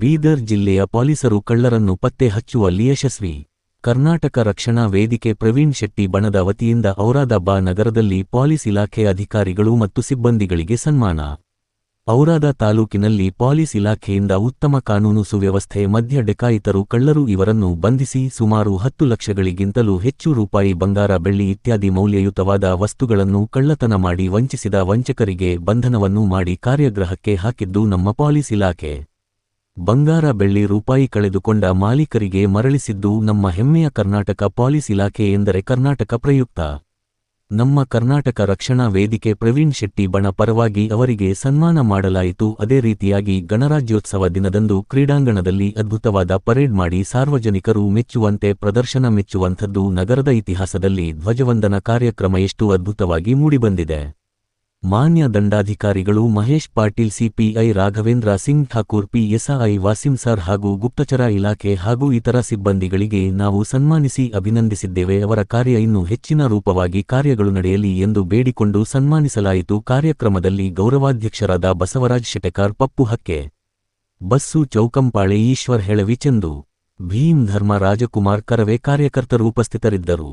ಬೀದರ್ ಜಿಲ್ಲೆಯ ಪೊಲೀಸರು ಕಳ್ಳರನ್ನು ಪತ್ತೆ ಹಚ್ಚುವಲ್ಲಿ ಯಶಸ್ವಿ. ಕರ್ನಾಟಕ ರಕ್ಷಣಾ ವೇದಿಕೆ ಪ್ರವೀಣ್ ಶೆಟ್ಟಿ ಬಣದ ವತಿಯಿಂದ ಔರಾದಾಬಾ ನಗರದಲ್ಲಿ ಪೊಲೀಸ್ ಇಲಾಖೆ ಅಧಿಕಾರಿಗಳು ಮತ್ತು ಸಿಬ್ಬಂದಿಗಳಿಗೆ ಸನ್ಮಾನ. ಔರಾದ ತಾಲೂಕಿನಲ್ಲಿ ಪೊಲೀಸ್ ಇಲಾಖೆಯಿಂದ ಉತ್ತಮ ಕಾನೂನು ಸುವ್ಯವಸ್ಥೆ ಮಧ್ಯ ಡೆಕಾಯಿತರು, ಕಳ್ಳರು ಇವರನ್ನು ಬಂಧಿಸಿ ಸುಮಾರು ಹತ್ತು ಲಕ್ಷಗಳಿಗಿಂತಲೂ ಹೆಚ್ಚು ರೂಪಾಯಿ ಬಂಗಾರ, ಬೆಳ್ಳಿ ಇತ್ಯಾದಿ ಮೌಲ್ಯಯುತವಾದ ವಸ್ತುಗಳನ್ನು ಕಳ್ಳತನ ಮಾಡಿ ವಂಚಿಸಿದ ವಂಚಕರಿಗೆ ಬಂಧನವನ್ನು ಮಾಡಿ ಕಾರ್ಯಗ್ರಹಕ್ಕೆ ಹಾಕಿದ್ದು ನಮ್ಮ ಪೊಲೀಸ್ ಇಲಾಖೆ. ಬಂಗಾರ ಬೆಳ್ಳಿ ರೂಪಾಯಿ ಕಳೆದುಕೊಂಡ ಮಾಲೀಕರಿಗೆ ಮರಳಿಸಿದ್ದು ನಮ್ಮ ಹೆಮ್ಮೆಯ ಕರ್ನಾಟಕ ಪಾಲಿಸ್ ಇಲಾಖೆ ಎಂದರೆ ಕರ್ನಾಟಕ ಪ್ರಯುಕ್ತ. ನಮ್ಮ ಕರ್ನಾಟಕ ರಕ್ಷಣಾ ವೇದಿಕೆ ಪ್ರವೀಣ್ ಶೆಟ್ಟಿ ಬಣ ಪರವಾಗಿ ಅವರಿಗೆ ಸನ್ಮಾನ ಮಾಡಲಾಯಿತು. ಅದೇ ರೀತಿಯಾಗಿ ಗಣರಾಜ್ಯೋತ್ಸವ ದಿನದಂದು ಕ್ರೀಡಾಂಗಣದಲ್ಲಿ ಅದ್ಭುತವಾದ ಪರೇಡ್ ಮಾಡಿ ಸಾರ್ವಜನಿಕರು ಮೆಚ್ಚುವಂತೆ ಪ್ರದರ್ಶನ ಮೆಚ್ಚುವಂಥದ್ದು ನಗರದ ಇತಿಹಾಸದಲ್ಲಿ ಧ್ವಜವಂದನ ಕಾರ್ಯಕ್ರಮ ಎಷ್ಟು ಅದ್ಭುತವಾಗಿ ಮೂಡಿಬಂದಿದೆ. ಮಾನ್ಯ ದಂಡಾಧಿಕಾರಿಗಳು Mahesh Patil CPI Raghavendra Singh Thakur PSI Wasim sir ಹಾಗೂ ಗುಪ್ತಚರ ಇಲಾಖೆ ಹಾಗೂ ಇತರ ಸಿಬ್ಬಂದಿಗಳಿಗೆ ನಾವು ಸನ್ಮಾನಿಸಿ ಅಭಿನಂದಿಸಿದ್ದೇವೆ. ಅವರ ಕಾರ್ಯ ಇನ್ನೂ ಹೆಚ್ಚಿನ ರೂಪವಾಗಿ ಕಾರ್ಯಗಳು ನಡೆಯಲಿ ಎಂದು ಬೇಡಿಕೊಂಡು ಸನ್ಮಾನಿಸಲಾಯಿತು. ಕಾರ್ಯಕ್ರಮದಲ್ಲಿ ಗೌರವಾಧ್ಯಕ್ಷರಾದ ಬಸವರಾಜ್ ಶೆಟಕಾರ್ ಪಪ್ಪು ಹಕ್ಕೆ, ಬಸ್ಸು ಚೌಕಂಪಾಳೆ ಈಶ್ವರ್ ಹೆಳವಿ ಚಂದು, ಭೀಮ್ ಧರ್ಮ ರಾಜಕುಮಾರ್ ಕರವೇ ಕಾರ್ಯಕರ್ತರು ಉಪಸ್ಥಿತರಿದ್ದರು.